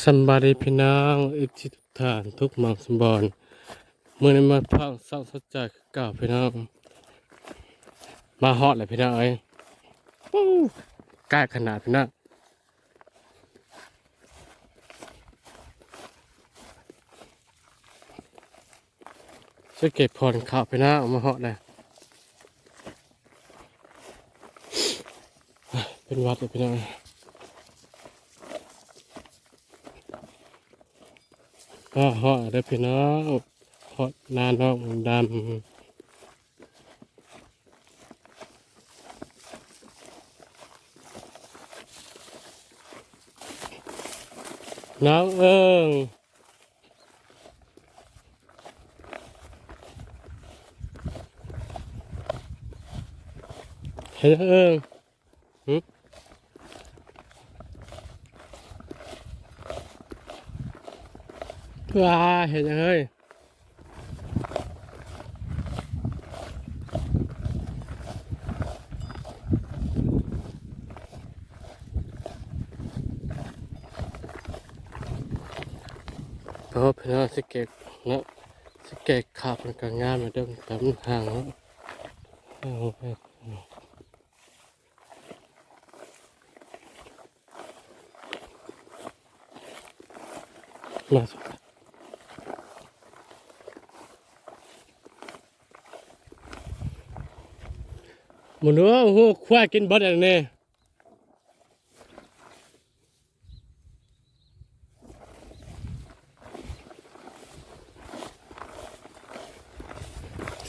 สำบายดีพี่น้องอิทิทุกฐานทุกมังสมบอนเมื่อนี้มาพังเศร้าสดใจเก่าพี่น้อง มาฮอดเลยพี่น้องเอ้ยใกล้ขนาดพี่น้องจะเก็บพรข่าวพี่น้องมาฮอดเลยเป็นวัดเลยพี่น้อง ก็เหาะได้พี่น้องเหาะนานอกดำน้องเอิงเห็นเอิง ว้าเห็นยังเฮ้ยเพราะพี่น้องสเก็ตเนาะสเก็ตขาบมันก็งามเหมือนเดิมต่มันห่างแล้วเอาไปมาสิ หมันว่าหูควายกินบดอันนี้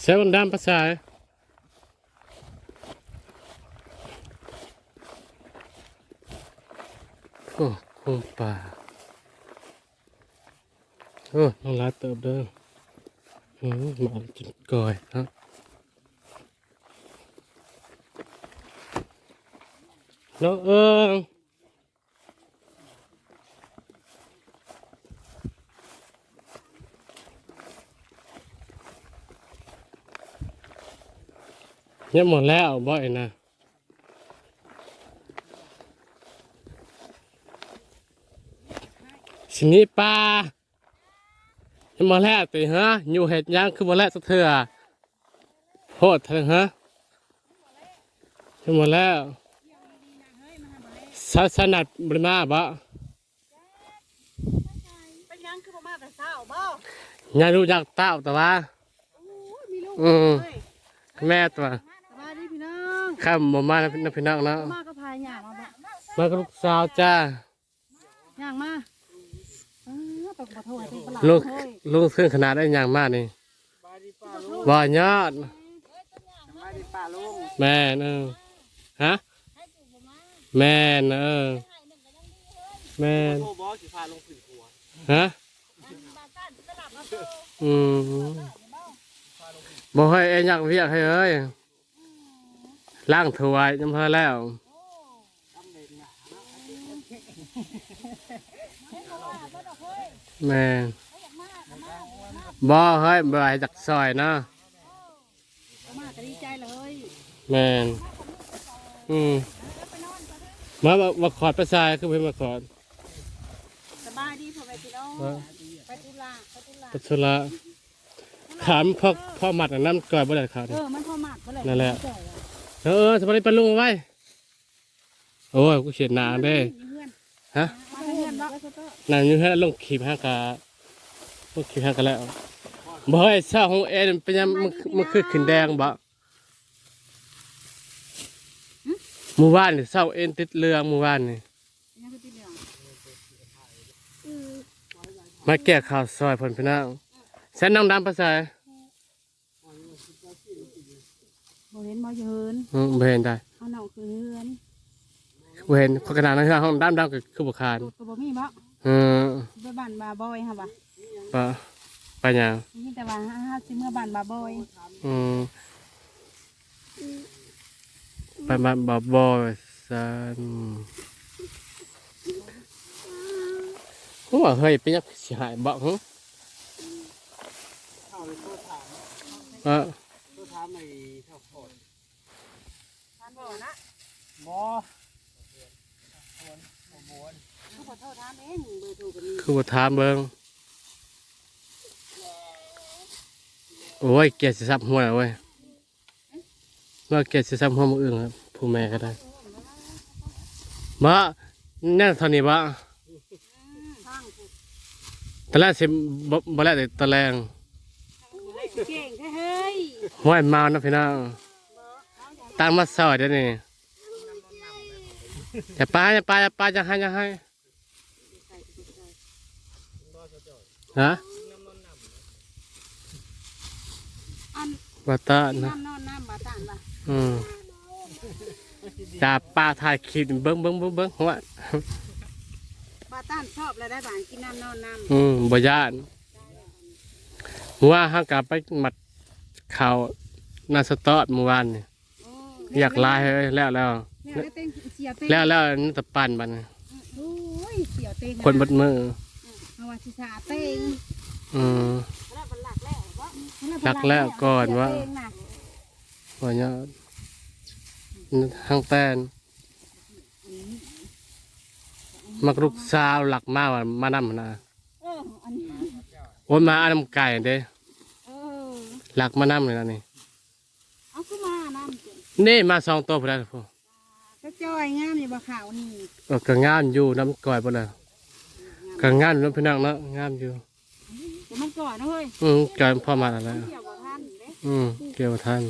เซเว่นดามภาษาโอ้คงป่าโอ้น้องลาเติบเด้ออืมมาจินก่อยครับ น้องเอิงเนี่ยหมดแล้วบ่อยนะสินี้ปลาเนี่ยหมดแล้วติฮะอยู่เห็ดหยังคือหมดแล้วสักเถื่อโหดเถอะฮะเนี่ยหมดแล้ว สสนัดบริมาบ่เป็นยังคือบ่มาแต่เช้าบ่ยายรู้จักเต้าแต่ว่าโอ้ยมีลูกอืมเฮ้ยแม่ตัวสบายดีพี่น้องข้ามบ่มานะพี่พี่น้องนะมาก็พายย่างมาบ่มากับลูกสาวจ้าย่างมาเออตกบ่โทษเป็นประหลาดลูกเฮ้ยลูกขึ้นขนาดได้อย่างมากนี่บ่ยอดมาดิป้าลุงแม่นเออฮะ แม่นเออ แม่นโอ้บอสสิพาลงผืนหัวฮะอืมบ่ให้เอ็นอยากเวียกให้เอ้ยล้างถ้วยจำเพอแล้วแม่นบ่เฮ้ยบ่ให้จักซอยเนาะมาก็ดีใจเลยแม่นอืม มามามาขอดประสายคือเพิ่นมาขอดสบายดีพ่อแม่พี่น้องว่าไปตุลาไปตุลาปัสสาวะขามพ่อพ่อหมัดอันน้ำก่อยบ่ได้ขาดเออมันพอมากเท่าไหร่นั่นแหละเจ้าเออเออสบายดีปะลุงเอาไว้โอ้ยกูเขียนหนาเด้มีเพื่อนฮะมาเพื่อนบ่หนาอยู่ให้ลงขีบห้ากะลงขีบห้ากะแล้วบ่ให้เศร้าของเอ็นเป็นยังมันมันคือขึ้นแดงบ่ หมู่บ้านนี่เศร้าเอ็นติดเรืองหมู่บ้านนี่ยังคือติดเหลืองมาแก้ข่าวซอยผลพี่น้องแสนน้องดำภาษาบ่เห็นบ่อยู่เฮินอืมบ่เห็นได้เอาเน่าคือเฮือนบ่เห็นขนาดนั้นคือห้องดำดำก็คือบ่คานตูดก็บ่มีบ่เออไปบ้านบาบอยค่ะบ่ปะไปหยังมีแต่ว่าหาสิเมื่อบ้านบาบอยอืม ไปมาบ่บ่ซันโอ้เฮ้ยเป็นยังสิหายบ่หึเข้าไปโทษถามเออโทษถามไอ้เท่าโคตรท่านบ่นะบอเขาขอโทษท่านามเองเบอร์โทรกันนี่คือบ่ถามเบิ่งโอ้ยเกียรติสิซับหัวแล้วเว้ย ว่าเกียรติสิซับหัวมืออื่นครับผู้แม่ก็ได้มาแน่เท่านี้บ่ทางผู้ตอนแรกสิบ่บ่แล้วแต่ตอนแรงเก่งแท้เฮ้ยห้วยมาเนาะพี่น้องตามมาซอยเดี๋ยวนี้อย่าปาอย่าปาอย่าปาจะให้จะให้ฮะอันบาตานะน้ำน อนน้ำบาตานบ่อืมจ่าปลาถ่ายคลิปเบิ้งเบิ้งเบิ้งเบิ้งหัวบาตานชอบแล้วได้บานกินน้ำนอนน้อืมบ่ย่านหัวห้างกลับไปหมัดข่าวหนาสตอดเมื่อวานนี่ำโอ้อยากไลายเฮ้ยแล้วแล้วแล้วได้เต้งเสียเต้งแล้วแล้วนี่ตะปันบัดนโอ้ยเสียเต้งคนบดมือเอาว่าสิสาเต้งอืมแล้วมันหลักแล้ววะหลักแล้วก่อนว่า เสียเต้งน่ะหัวยอดห้างแตนมักลูกสาวหลักมากว่ามานำนะเอออันนี้โอ้ยมาอันนำไก่เด้เออหลักมานำเลยนะนี่เอาขึ้นมาน้ำเจ๋งนี่มาสองตัวพอแล้วพอก็จอยงามอยู่บ่ขาวนี่เออก็งามอยู่น้ำก่อยบ่เลยก็งามอยู่น้ำพี่น้องเนาะงามอยู่เดี๋ยวมันก่อนนะเฮ้ยอืมก่อยพ่อมาแล้วเกี่ยวกับท่านเด้อืมเกี่ยวกับท่าน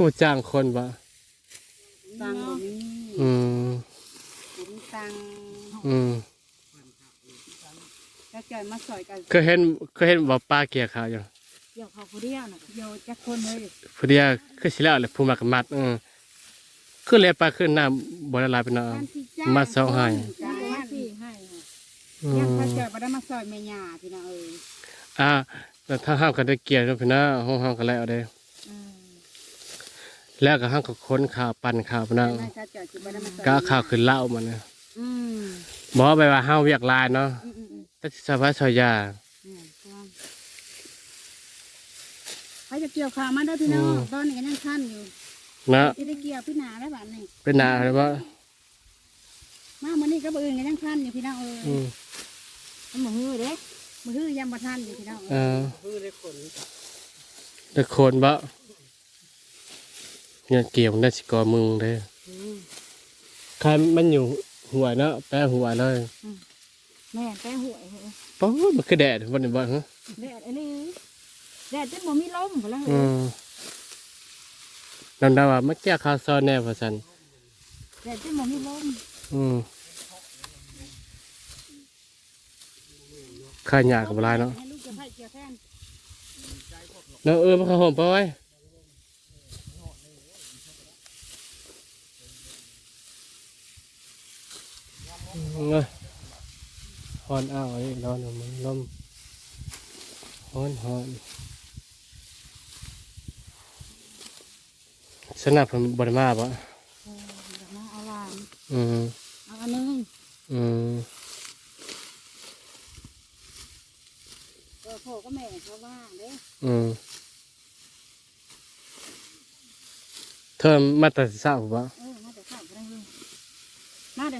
เขาบ่จ้างคนบ่ตังบ่มีอืมบ่มีตังอืมก็จอยมาสอยกันเคยเห็นเคยเห็นบ่ปลาเกี่ยวขาวอยู่เกี่ยวเขาผู้เดียวน่ะเกี่ยวจักคนเลยผู้เดียวคือสิแล้วแหละผู้มักมัดเออคือเลยปลาขึ้นน้ำบ่ละลายไปเนาะการสิจ้มาเซาให้จ้างมาสิให้อืยังมพระจอยบ่ได้มาซอยแม่ย่าพี่น้องเอ้ยอ่าแต่ถ้าห้ามกันได้เกี่ยวเนาะพี่น้าห้องห้ามกันแล้วเด้อืม แล้วก็ห้ามก็ค้นข่าวปั่นข่าวพี่น้าแม่ก็จอยสิบ่ได้มาซอยก็เอาข่าวขึ้นเล่ามันนะอืมบอกไปว่าห้าวเวียกลายเนาะอืมอืมอืมแต่สบายสอยยาอืมครับเขาจะเกี่ยวข้าวมาเด้อพี่น้องตอนนี้ก็ยังทันอยู่เนาะสิได้เกี่ยวพี่นาแล้วบัดนี้เป็นหนาเลยว่ามามื้อนี้ก็บ่อื่นก็ยังทันอยู่พี่น้องเอ้ยอืมมันบ่ฮือเด้บ่ฮือยังบ่ทันอยู่พี่น้องเอเอ้ยอพืชได้ขนตะโคนบ่ เนี่ยเกี่ยวได้สิกอมึงเด้ใครมันอยู่หัวเนาะแปะหัวเลยแม่ไปหวยเฮ้ยป๊บมันคือแดดวันนี้บ่ฮะแดดอันนี้แดดจนบ่มีลมพุ่นละอืเฮ้ยมดำๆว่ามาแก้ข้าวซอยแน่ว่าซั่นแดดจนบ่มีลมอืมข้าหยากับลายเนาะให้ลูกจะไผเกี่ยวแทนเนาะเออมาเข้าห้องไปไว้เอ้ย ฮอนอ้าวไอ้ร้อนเอามันลมฮอนฮอนสนับผมบริมาปะเออเดี๋ยวมาเอาลานอืมเอาอันนึงอืมเออพ่อก็แม่เขาว่าเด้อืมเธอมาแต่เศร้าปะเอ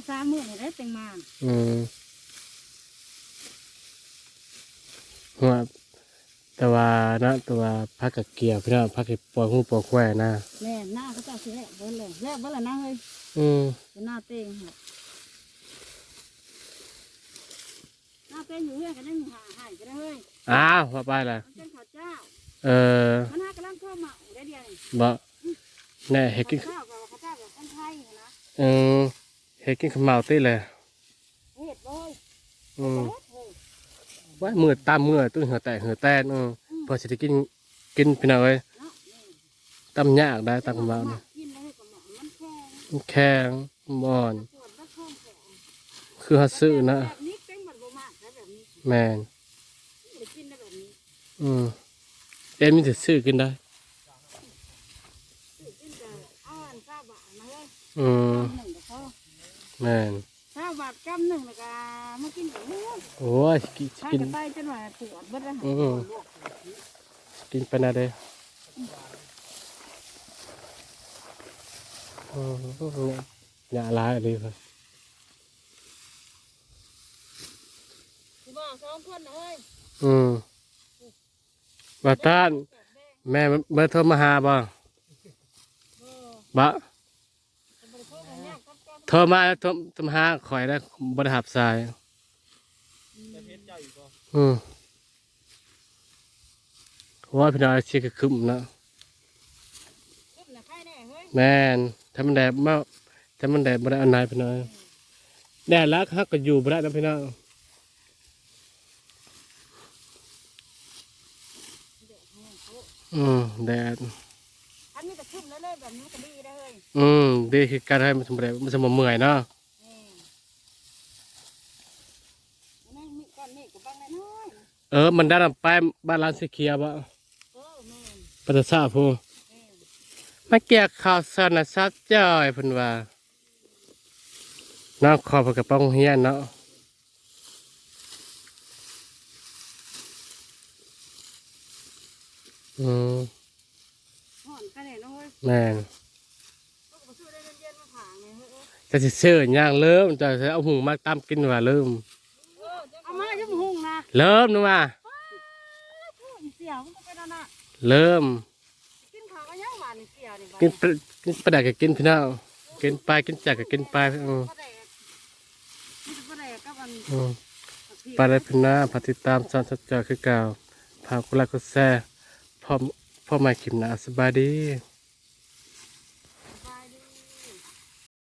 สามมื้อนี่ได้แต่งมาอืมว่าแต่ว่านะแต่ว่าพักกับเกียร์พี่น้องพักกับปล่อยหูปล่อยแควนะแม่หน้าเขาเจ้าสิแลกเบิ่นเลยแลกเบิ่นละนะเฮ้ยอืมเป็นหน้าเต้งค่ะหน้าเต้งอยู่เฮือนก็ได้หาหายก็ได้เฮ้ยอ้าวว่าไปละมันเป็นข้าวเจ้าเออมันหากำลังเข้ามาได้เดียวนี่บ่แน่เฮ็ดกินข้าวกับข้าวเจ้ากับคนไทยนะเออ เฮ็ดกินข้าวเหมาตีเลยเฮ็ดบ่เฮ้ยอืมเฮ็ดเฮ้ยว่ามือตามมือตุ้งเหือแตกเหือแตนเออพอสิได้กินกินพี่น้องเอ้ยเนาะนี่ตำยากได้ตำเหมามันี่กกินแล้วให้กับหมอมันแข็งมันแข็งอ่อนปวดแล้วท้องแข็งคือเฮาซื้อนะแบบนี้เต้งมันบ่มากนะแบบนี้แม่นไม่ได้กินได้แบบนี้อืมเอ็มมีแต่ซื้อกินได้ซื้อกินแต่เอาอันข้าวบาทม แม่นข้าวบาทกำหนึ่งแล้วก็มากินกับเนื้อโอ้ยกินถ้ากิน จะไปจนว่าปวดเบิดแล้วอืม กินไปนะเด้อืมหญ้าร้ายอะไรครับสิบ่สองคนนะเฮ้ยอืมบาต้านแม่เบอร์โทรมาหาบ่บะจะบ่ได้โทรกันยากกับกับ โทรมาแล้วโทรโทรมาหาข่อยแล้วบ่ได้หับสายจะเพชรเจ้าอยู่บ่อืมว่าพี่น้อยชิคคึมนะขึ้นน่ะใครแน่เฮ้ยแม่นถ้ามันแดดมาถ้ามันแดดบ่ได้เอันไหนพี่น้อยแดดแล้วฮักก็อยู่บ่ได้นะพี่น้อยเด็กแห้งโตอืมแดด อันนี้ก็ขึ้นแล้วเลยแบบนี้ก็ดีได้เฮ้ยอืมดีคือการให้มันสมบูรณ์มันสมบูรณ์เมื่อยเนาะนี่นี่มีก้อนนี่ก็บังน้อยๆนะเออ มันได้นำไปบ้านร้านสีเขียวบ่เออแม่นปัตตาสาผู้แม่นมาเกี่ยข่าวสารนะซัดจ้อยเพิ่นว่าน้องขอเพิ่นกับป้องเฮียนเนาะอืมห่อนกัน แน่เนาะเฮ้ยแม่นเขาก็บ่ซื้อได้เย็นๆมาผางเนี่ยเฮ้ยเอ้ยจะสิซื้อย่างเริ่มจะเอาหุงมาตำกินว่าเริ่มเอามาจะหุงนะเริ่มนึกว่าเสียวมันก็เริ่มกินข้าวก็ยังหวานนี่เสียวนี่กินปลากินปลาแดกก็กินพี่น้องกินปลากินจักก็กินปลาอืมปลาแดกนี่ปลาแดก็วันอืมผักชีปลาได้พี่น้าพาติดตามสอนสัจจอคือเก่าพากุลากุแซ่พ่อพ่อมาขิมนาสบายดี